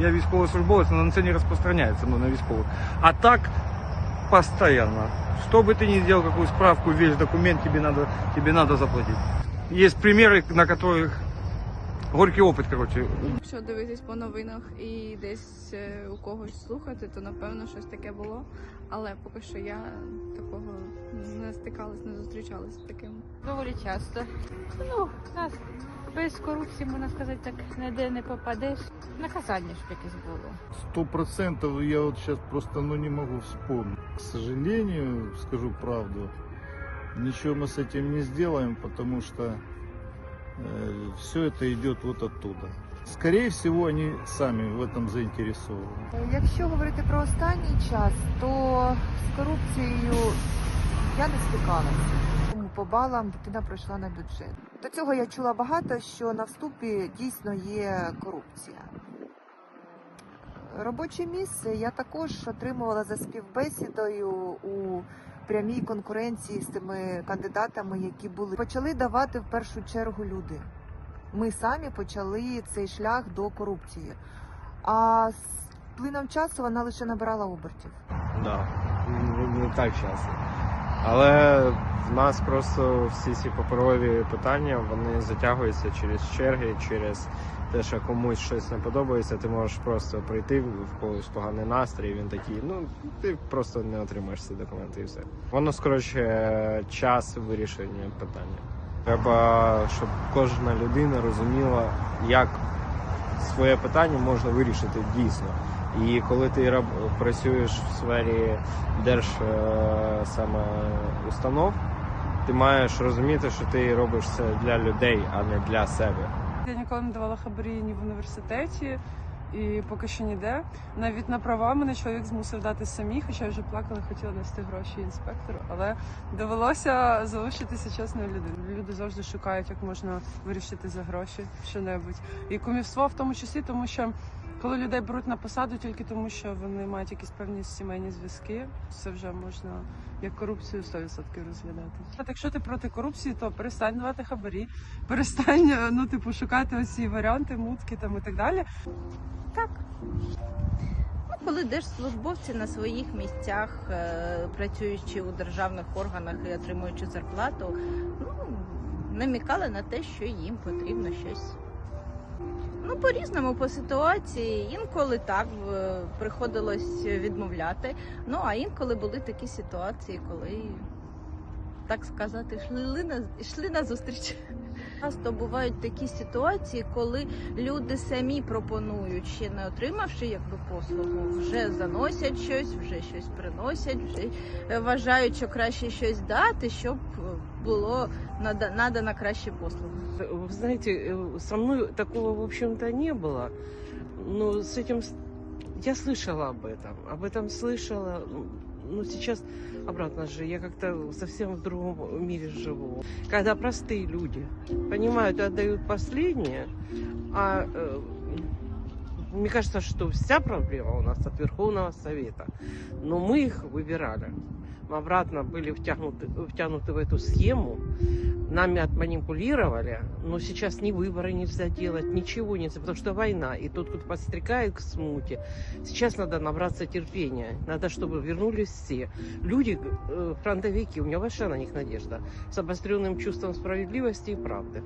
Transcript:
я військовослужбовець, але це не розпространяється ну, на військових. А так постоянно. Что бы ты ни сделал, какую справку, весь документ, тебе надо, тебе надо заплатить. Есть примеры, на которых горький опыт, короче. Якщо дивитись по новинах і десь е, у когось слухати, то напевно щось таке було. Але поки що я такого не стикалась, не зустрічалась з таким. Доволі часто. Ну, у нас без корупції, можна сказати, так ніде не попадеш. Наказання ж якесь було. Сто процентов я вот сейчас просто ну, не могу вспомнить. К сожалению, скажу правду, ничего мы с этим не сделаем, потому что все это идет вот оттуда. Скорее всего, они сами в этом заинтересованы. Якщо говорити про останній час, то з корупцією я не стикалася. По балам дитина пройшла на бюджет. До цього я чула багато, що на вступі дійсно є корупція. Робоче місце я також отримувала за співбесідою у прямій конкуренції з тими кандидатами, які були. Почали давати в першу чергу люди. Ми самі почали цей шлях до корупції. А з плином часу вона лише набирала обертів. Да, не, не так часто. Але в нас просто всі ці паперові питання вони затягуються через черги, через те, що комусь щось не подобається, ти можеш просто прийти в когось поганий настрій, він такий, ну ти просто не отримаєш ці документи і все. Воно скорочує час вирішення питання. Треба, щоб кожна людина розуміла, як своє питання можна вирішити дійсно. І коли ти працюєш в сфері держ е, ти маєш розуміти, що ти робиш це для людей, а не для себе. Я ніколи не давала хабарі ні в університеті і поки що ніде. Навіть на права мене чоловік змусив дати самі, хоча вже плакала, хотіла нести гроші інспектору, але довелося залишитися чесною людиною. Люди завжди шукають, як можна вирішити за гроші що-небудь. І кумівство в тому числі, тому що. Коли людей беруть на посаду тільки тому, що вони мають якісь певні сімейні зв'язки, це вже можна як корупцію 100% розглядати. А якщо ти проти корупції, то перестань давати хабарі, перестань е, ну типу шукати оці варіанти, мутки там і так далі. Так. Коли держслужбовці на своїх місцях, е, працюючи у державних органах і отримуючи зарплату, ну, намікали на те, що їм потрібно щось. Ну, по-різному, по ситуації. Інколи так приходилось відмовляти. Ну, а інколи були такі ситуації, коли, так сказати, йшли на, йшли на зустріч. Часто бувають такі ситуації, коли люди самі пропонують, ще не отримавши якби послугу, вже заносять щось, вже щось приносять, вже е, вважають, що краще щось дати, щоб е, було нада- надана краще послуга. Вы знаете, э, со мной такого, в общем-то, не было. Но с этим с- я слышала об этом. Об этом слышала. Но сейчас обратно же, я как-то совсем в другом мире живу. Когда простые люди понимают и отдают последнее, а э, мне кажется, что вся проблема у нас от Верховного Совета. Но мы их выбирали. Мы обратно были втянуты, втянуты в эту схему, нами отманипулировали, но сейчас ни выборы нельзя делать, ничего нельзя, потому что война, и тот, кто подстрекает к смуте. Сейчас надо набраться терпения, надо, чтобы вернулись все. Люди, э, фронтовики, у меня большая на них надежда, с обостренным чувством справедливости и правды.